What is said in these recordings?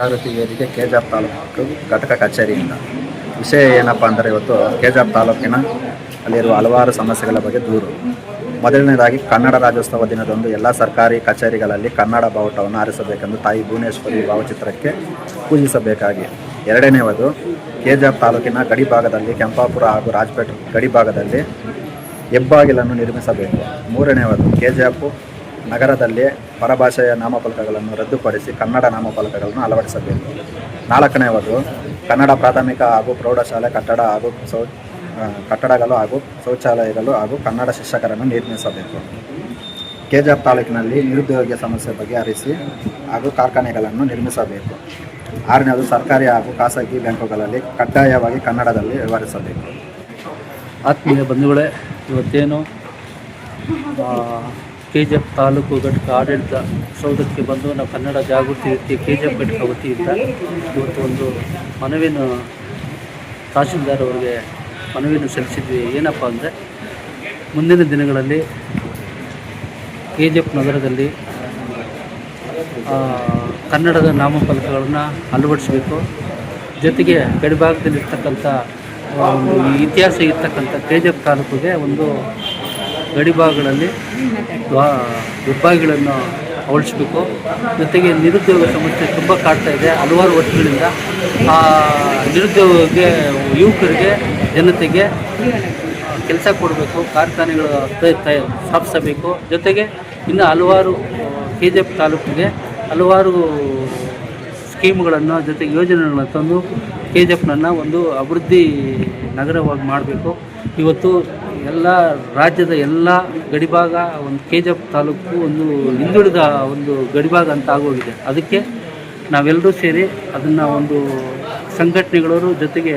ಜಾಗೃತಿ ವೇದಿಕೆ ಕೆಜಾಪ್ ತಾಲೂಕು ಘಟಕ ಕಚೇರಿಯಿಂದ. ವಿಷಯ ಏನಪ್ಪ ಅಂದರೆ ಇವತ್ತು ಕೆಜಾಪ್ ತಾಲೂಕಿನ ಅಲ್ಲಿರುವ ಹಲವಾರು ಸಮಸ್ಯೆಗಳ ಬಗ್ಗೆ ದೂರು. ಮೊದಲನೇದಾಗಿ ಕನ್ನಡ ರಾಜ್ಯೋತ್ಸವ ದಿನದಂದು ಎಲ್ಲ ಸರ್ಕಾರಿ ಕಚೇರಿಗಳಲ್ಲಿ ಕನ್ನಡ ಬಾವುಟವನ್ನು ಆರಿಸಬೇಕೆಂದು ತಾಯಿ ಭುವನೇಶ್ವರಿ ಭಾವಚಿತ್ರಕ್ಕೆ ಪೂಜಿಸಬೇಕಾಗಿ. ಎರಡನೇವದು ಕೆಜಾಪ್ ತಾಲೂಕಿನ ಗಡಿ ಭಾಗದಲ್ಲಿ ಕೆಂಪಾಪುರ ಹಾಗೂ ರಾಜಪೇಟೆ ಗಡಿ ಭಾಗದಲ್ಲಿ ಹೆಬ್ಬಾಗಿಲನ್ನು ನಿರ್ಮಿಸಬೇಕು. ಮೂರನೇವದು ಕೆಜಾಪು ನಗರದಲ್ಲಿ ಪರಭಾಷೆಯ ನಾಮಫಲಕಗಳನ್ನು ರದ್ದುಪಡಿಸಿ ಕನ್ನಡ ನಾಮಫಲಕಗಳನ್ನು ಅಳವಡಿಸಬೇಕು. ನಾಲ್ಕನೆಯವರು ಕನ್ನಡ ಪ್ರಾಥಮಿಕ ಹಾಗೂ ಪ್ರೌಢಶಾಲೆ ಕಟ್ಟಡ ಹಾಗೂ ಶೌ ಕಟ್ಟಡಗಳು ಹಾಗೂ ಶೌಚಾಲಯಗಳು ಹಾಗೂ ಕನ್ನಡ ಶಿಕ್ಷಕರನ್ನು ನಿರ್ಮಿಸಬೇಕು. ಕೆಜಾಪ್ ತಾಲೂಕಿನಲ್ಲಿ ನಿರುದ್ಯೋಗ ಸಮಸ್ಯೆ ಬಗೆಹರಿಸಿ ಹಾಗೂ ಕಾರ್ಖಾನೆಗಳನ್ನು ನಿರ್ಮಿಸಬೇಕು. ಆರನೇದು, ಸರ್ಕಾರಿ ಹಾಗೂ ಖಾಸಗಿ ಬ್ಯಾಂಕುಗಳಲ್ಲಿ ಕಡ್ಡಾಯವಾಗಿ ಕನ್ನಡದಲ್ಲಿ ವ್ಯವಹರಿಸಬೇಕು. ಆತ್ಮೀಯ ಬಂಧುಗಳೇ, ಇವತ್ತೇನು ಕೆ ಜಿ ಎಫ್ ತಾಲೂಕು ಘಟಕ ಆಡಳಿತ ಸೌಧಕ್ಕೆ ಬಂದು ನಾವು ಕನ್ನಡ ಜಾಗೃತಿ ವ್ಯಕ್ತಿ ಕೆ ಜಿ ಎಫ್ ಘಟಕ ವತಿಯಿಂದ ಇವತ್ತು ಒಂದು ಮನವಿಯನ್ನು ತಹಶೀಲ್ದಾರ್ ಅವರಿಗೆ ಮನವಿಯನ್ನು ಸಲ್ಲಿಸಿದ್ವಿ. ಏನಪ್ಪ ಅಂದರೆ ಮುಂದಿನ ದಿನಗಳಲ್ಲಿ ಕೆ ಜಿ ಎಫ್ ನಗರದಲ್ಲಿ ಕನ್ನಡದ ನಾಮಫಲಕಗಳನ್ನು ಅಳವಡಿಸಬೇಕು. ಜೊತೆಗೆ ಗಡಿಭಾಗದಲ್ಲಿರ್ತಕ್ಕಂಥ ಇತಿಹಾಸ ಇರ್ತಕ್ಕಂಥ ಕೆ ಜಿ ಎಫ್ ತಾಲೂಕಿಗೆ ಒಂದು ಗಡಿಭಾಗಗಳಲ್ಲಿ ಭಾಗಗಳಲ್ಲಿ ಹೆಬ್ಬಾಗಿಗಳನ್ನು ಹೊಳಿಸ್ಬೇಕು ಜೊತೆಗೆ ನಿರುದ್ಯೋಗ ಸಮಸ್ಯೆ ತುಂಬ ಕಾಡ್ತಾ ಇದೆ. ಹಲವಾರು ವರ್ಷಗಳಿಂದ ಆ ನಿರುದ್ಯೋಗಕ್ಕೆ ಯುವಕರಿಗೆ, ಜನತೆಗೆ ಕೆಲಸ ಕೊಡಬೇಕು, ಕಾರ್ಖಾನೆಗಳು ಸ್ಥಾಪಿಸಬೇಕು. ಜೊತೆಗೆ ಇನ್ನು ಹಲವಾರು ಕೆ ಜಿ ಎಫ್ ತಾಲೂಕಿಗೆ ಹಲವಾರು ಸ್ಕೀಮ್ಗಳನ್ನು, ಜೊತೆಗೆ ಯೋಜನೆಗಳನ್ನು ತಂದು ಕೆ ಜಿ ಎಫ್ನನ್ನು ಒಂದು ಅಭಿವೃದ್ಧಿ ನಗರವಾಗಿ ಮಾಡಬೇಕು. ಇವತ್ತು ಎಲ್ಲ ರಾಜ್ಯದ ಎಲ್ಲ ಗಡಿಭಾಗ, ಒಂದು ಕೆ ಜಿ ತಾಲೂಕು, ಒಂದು ಹಿಂದುಳಿದ ಒಂದು ಗಡಿಭಾಗ ಅಂತ ಆಗೋಗಿದೆ. ಅದಕ್ಕೆ ನಾವೆಲ್ಲರೂ ಸೇರಿ ಅದನ್ನು ಒಂದು ಸಂಘಟನೆಗಳವರು ಜೊತೆಗೆ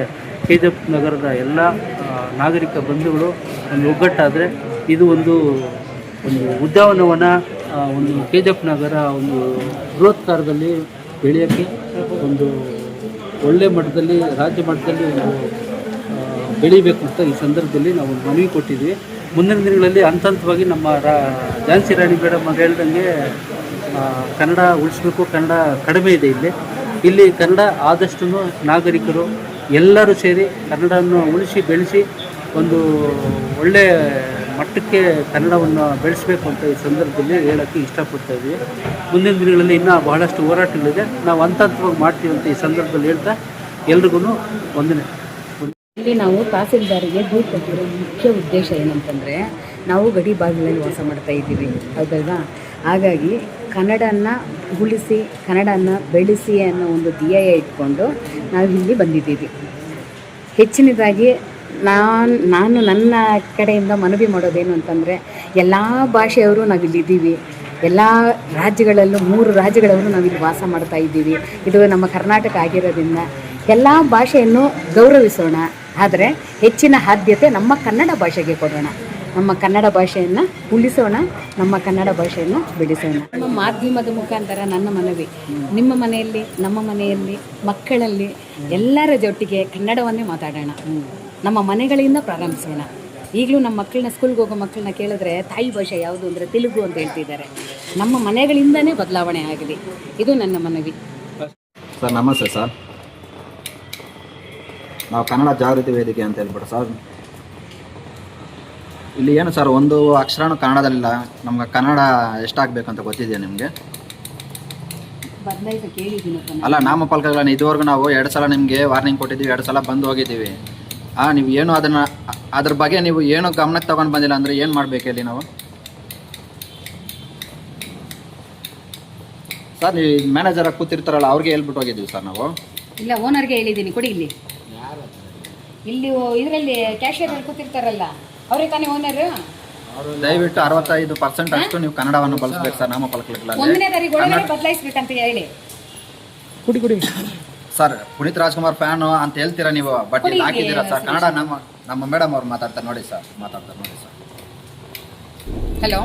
ಕೆ ಜಿ ನಗರದ ಎಲ್ಲ ನಾಗರಿಕ ಬಂಧುಗಳು ಒಂದು ಒಗ್ಗಟ್ಟಾದರೆ ಇದು ಒಂದು ಒಂದು ಉದ್ಯಾನವನ ಒಂದು ಕೆ ಜಿ ನಗರ ಒಂದು ಬೃಹತ್ಕಾರದಲ್ಲಿ ಬೆಳೆಯೋಕ್ಕೆ ಒಂದು ಒಳ್ಳೆ ಮಟ್ಟದಲ್ಲಿ, ರಾಜ್ಯ ಮಟ್ಟದಲ್ಲಿ ಒಂದು ಬೆಳಿಬೇಕು ಅಂತ ಈ ಸಂದರ್ಭದಲ್ಲಿ ನಾವು ಮನವಿ ಕೊಟ್ಟಿದ್ವಿ. ಮುಂದಿನ ದಿನಗಳಲ್ಲಿ ಹಂತ ಹಂತವಾಗಿ ನಮ್ಮ ರಾ, ಝಾನ್ಸಿ ರಾಣಿ ಮೇಡಮ್ ಅವ್ರು ಹೇಳ್ದಂಗೆ ಕನ್ನಡ ಉಳಿಸ್ಬೇಕು, ಕನ್ನಡ ಕಡಿಮೆ ಇದೆ ಇಲ್ಲಿ. ಇಲ್ಲಿ ಕನ್ನಡ ಆದಷ್ಟು ನಾಗರಿಕರು ಎಲ್ಲರೂ ಸೇರಿ ಕನ್ನಡವನ್ನು ಉಳಿಸಿ, ಬೆಳೆಸಿ ಒಂದು ಒಳ್ಳೆಯ ಮಟ್ಟಕ್ಕೆ ಕನ್ನಡವನ್ನು ಬೆಳೆಸಬೇಕು ಅಂತ ಈ ಸಂದರ್ಭದಲ್ಲಿ ಹೇಳೋಕ್ಕೆ ಇಷ್ಟಪಡ್ತಾ ಇದ್ದೀವಿ ಮುಂದಿನ ದಿನಗಳಲ್ಲಿ ಇನ್ನೂ ಬಹಳಷ್ಟು ಹೋರಾಟಗಳಿದೆ. ನಾವು ಹಂತ ಹಂತವಾಗಿ ಮಾಡ್ತೀವಿ ಅಂತ ಈ ಸಂದರ್ಭದಲ್ಲಿ ಹೇಳ್ತಾ ಎಲ್ರಿಗೂ ವಂದನೆ. ಇಲ್ಲಿ ನಾವು ತಹಸೀಲ್ದಾರಿಗೆ ದೂರು ಕೊಟ್ಟಿರೋ ಮುಖ್ಯ ಉದ್ದೇಶ ಏನಂತಂದರೆ ನಾವು ಗಡಿ ಭಾಗದಲ್ಲಿ ವಾಸ ಮಾಡ್ತಾ ಇದ್ದೀವಿ. ಹೌದಲ್ವಾ? ಹಾಗಾಗಿ ಕನ್ನಡನ ಉಳಿಸಿ ಕನ್ನಡನ ಬೆಳೆಸಿ ಅನ್ನೋ ಒಂದು ಧ್ಯೇಯ ಇಟ್ಕೊಂಡು ನಾವು ಇಲ್ಲಿ ಬಂದಿದ್ದೀವಿ. ಹೆಚ್ಚಿನದಾಗಿ ನಾನು ನಾನು ನನ್ನ ಕಡೆಯಿಂದ ಮನವಿ ಮಾಡೋದೇನು ಅಂತಂದರೆ ಎಲ್ಲ ಭಾಷೆಯವರು ನಾವಿಲ್ಲಿದ್ದೀವಿ. ಎಲ್ಲ ರಾಜ್ಯಗಳಲ್ಲೂ ಮೂರು ರಾಜ್ಯಗಳವರು ನಾವಿಲ್ಲಿ ವಾಸ ಮಾಡ್ತಾ ಇದ್ದೀವಿ. ಇದು ನಮ್ಮ ಕರ್ನಾಟಕ ಆಗಿರೋದ್ರಿಂದ ಎಲ್ಲ ಭಾಷೆಯನ್ನು ಗೌರವಿಸೋಣ. ಆದರೆ ಹೆಚ್ಚಿನ ಆದ್ಯತೆ ನಮ್ಮ ಕನ್ನಡ ಭಾಷೆಗೆ ಕೊಡೋಣ. ನಮ್ಮ ಕನ್ನಡ ಭಾಷೆಯನ್ನು ಉಳಿಸೋಣ ನಮ್ಮ ಕನ್ನಡ ಭಾಷೆಯನ್ನು ಬಿಡಿಸೋಣ ನಮ್ಮ ಮಾಧ್ಯಮದ ಮುಖಾಂತರ ನನ್ನ ಮನವಿ ನಿಮ್ಮ ಮನೆಯಲ್ಲಿ ನಮ್ಮ ಮನೆಯಲ್ಲಿ ಮಕ್ಕಳಲ್ಲಿ ಎಲ್ಲರ ಜೊತೆಗೆ ಕನ್ನಡವನ್ನೇ ಮಾತಾಡೋಣ. ನಮ್ಮ ಮನೆಗಳಿಂದ ಪ್ರಾರಂಭಿಸೋಣ. ಈಗಲೂ ನಮ್ಮ ಮಕ್ಕಳನ್ನ ಸ್ಕೂಲ್ಗೆ ಹೋಗೋ ಮಕ್ಕಳನ್ನ ಕೇಳಿದ್ರೆ ತಾಯಿ ಭಾಷೆ ಯಾವುದು ಅಂದರೆ ತೆಲುಗು ಅಂತ ಹೇಳ್ತಿದ್ದಾರೆ. ನಮ್ಮ ಮನೆಗಳಿಂದನೇ ಬದಲಾವಣೆ ಆಗಲಿ ಇದು ನನ್ನ ಮನವಿ. ಸರ್ ನಮಸ್ತೆ ಸರ್. ನಾವು ಕನ್ನಡ ಜಾಗೃತಿ ವೇದಿಕೆ ಅಂತ ಹೇಳ್ಬಿಟ್ಟು ಸರ್. ಇಲ್ಲಿ ಏನು ಸರ್ ಒಂದು ಅಕ್ಷರನೂ ಕನ್ನಡದಲ್ಲಿಲ್ಲ. ನಮ್ಗೆ ಕನ್ನಡ ಎಷ್ಟಾಗಬೇಕು ಅಂತ ಗೊತ್ತಿದೆಯಾ ನಿಮಗೆ? ಅಲ್ಲ ನಾಮಫಲಕಗಳನ್ನ ಇದುವರೆಗೂ ನಾವು ಎರಡು ಸಲ ನಿಮಗೆ ವಾರ್ನಿಂಗ್ ಕೊಟ್ಟಿದ್ದೀವಿ ಎರಡು ಸಲ ಬಂದು ಹೋಗಿದ್ದೀವಿ. ಹಾಂ ನೀವು ಏನು ಅದನ್ನು ಅದ್ರ ಬಗ್ಗೆ ನೀವು ಏನು ಗಮನಕ್ಕೆ ತೊಗೊಂಡು ಬಂದಿಲ್ಲ ಅಂದರೆ ಏನು ಮಾಡಬೇಕು ಇಲ್ಲಿ ನಾವು? ಸರ್ ನೀವು ಮ್ಯಾನೇಜರ್ ಕೂತಿರ್ತಾರಲ್ಲ ಅವ್ರಿಗೆ ಹೇಳ್ಬಿಟ್ಟು ಹೋಗಿದ್ದೀವಿ ಸರ್ ನಾವು. ಇಲ್ಲ ಓನರ್ಗೆ ಹೇಳಿದ್ದೀನಿ ಕೊಡಿ ಇಲ್ಲಿ. ಇಲ್ಲಿ ಇದರಲ್ಲಿ ಕ್ಯಾಶಿಯರ್ ಕೂತಿರ್ತಾರಲ್ಲ ಅವರೇ ತಾನೇ ಓನರ್ ದಯವಿಟ್ಟು ಅರವತ್ತೈದು ಪರ್ಸೆಂಟ್ ಅಷ್ಟು ನೀವು ಕನ್ನಡವನ್ನು ಬಳಸಬೇಕು ಸರ್ ನಾಮ ಒಂದನೇ ತಾರೀಕು ಒಳಗಡೆ ಬದಲಾಯಿಸ್ಬೇಕಂತ ಹೇಳಿ. ಕುಡಿ ಕುಡಿ. ಸರ್ ಪುನೀತ್ ರಾಜ್ಕುಮಾರ್ ಫ್ಯಾನ್ ಅಂತ ಹೇಳ್ತೀರಾ ನೀವು? ಬಟ್ ಇಲ್ಲಿ ಹಾಕಿದ್ದೀರಾ ಸರ್? ಕನ್ನಡ ನಮ್ಮ ನಮ್ಮ ಮೇಡಮ್ ಅವ್ರು ಮಾತಾಡ್ತಾರೆ ನೋಡಿ ಸರ್ ಮಾತಾಡ್ತಾರೆ ನೋಡಿ ಸರ್. ಹಲೋ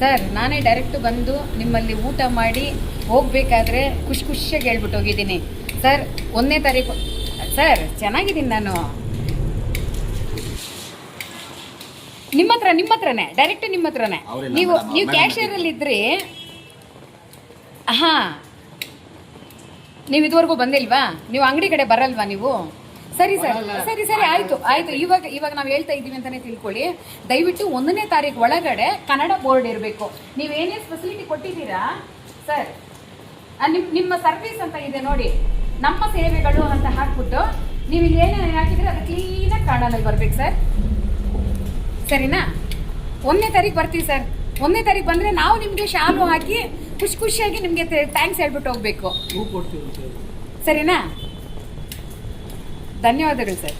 ಸರ್ ನಾನೇ ಡೈರೆಕ್ಟ್ ಬಂದು ನಿಮ್ಮಲ್ಲಿ ಊಟ ಮಾಡಿ ಹೋಗಬೇಕಾದ್ರೆ ಖುಷಿ ಖುಷಿಯಾಗಿ ಹೇಳ್ಬಿಟ್ಟು ಹೋಗಿದ್ದೀನಿ. ಸರ್ ಒಂದನೇ ತಾರೀಕು ಸರ್ ಚೆನ್ನಾಗಿದ್ದೀನಿ ನಾನು. ನಿಮ್ಮ ಹತ್ರ ನಿಮ್ಮ ಹತ್ರನೇ ಡೈರೆಕ್ಟ್ ನಿಮ್ಮ ಹತ್ರನೇ ನೀವು ನೀವು ಕ್ಯಾಶಿಯರಲ್ಲಿ ಇದ್ರಿ ಹಾ. ನೀವು ಇದುವರೆಗೂ ಬಂದಿಲ್ವಾ? ನೀವು ಅಂಗಡಿ ಕಡೆ ಬರಲ್ವಾ ನೀವು? ಸರಿ ಸರ್ ಸರಿ ಸರಿ ಆಯ್ತು ಆಯ್ತು ಇವಾಗ ಇವಾಗ ನಾವು ಹೇಳ್ತಾ ಇದ್ದೀವಿ ಅಂತಾನೆ ತಿಳ್ಕೊಳ್ಳಿ. ದಯವಿಟ್ಟು ಒಂದನೇ ತಾರೀಕು ಒಳಗಡೆ ಕನ್ನಡ ಬೋರ್ಡ್ ಇರಬೇಕು. ನೀವು ಏನೇ ಫೆಸಿಲಿಟಿ ಕೊಟ್ಟಿದ್ದೀರಾ? ಸರ್ ನಿಮ್ಮ ನಿಮ್ಮ ಸರ್ವಿಸ್ ಅಂತ ಇದೆ ನೋಡಿ. ನಮ್ಮ ಸೇವೆಗಳು ಅಂತ ಹಾಕ್ಬಿಟ್ಟು ನೀವು ಇಲ್ಲಿ ಏನೇನು ಹಾಕಿದ್ರೆ ಅದು ಕ್ಲೀನಾಗಿ ಕಾಣಲ್ಲಿ ಬರ್ಬೇಕು ಸರ್ ಸರಿನಾ? ಒಂದನೇ ತಾರೀಕು ಬರ್ತೀವಿ ಸರ್ ಒಂದನೇ ತಾರೀಕು ಬಂದರೆ ನಾವು ನಿಮಗೆ ಶಾಲು ಹಾಕಿ ಖುಷಿ ಖುಷಿಯಾಗಿ ನಿಮಗೆ ಥ್ಯಾಂಕ್ಸ್ ಹೇಳ್ಬಿಟ್ಟು ಹೋಗ್ಬೇಕು. ಸರಿನಾ? ಧನ್ಯವಾದಗಳು ಸರ್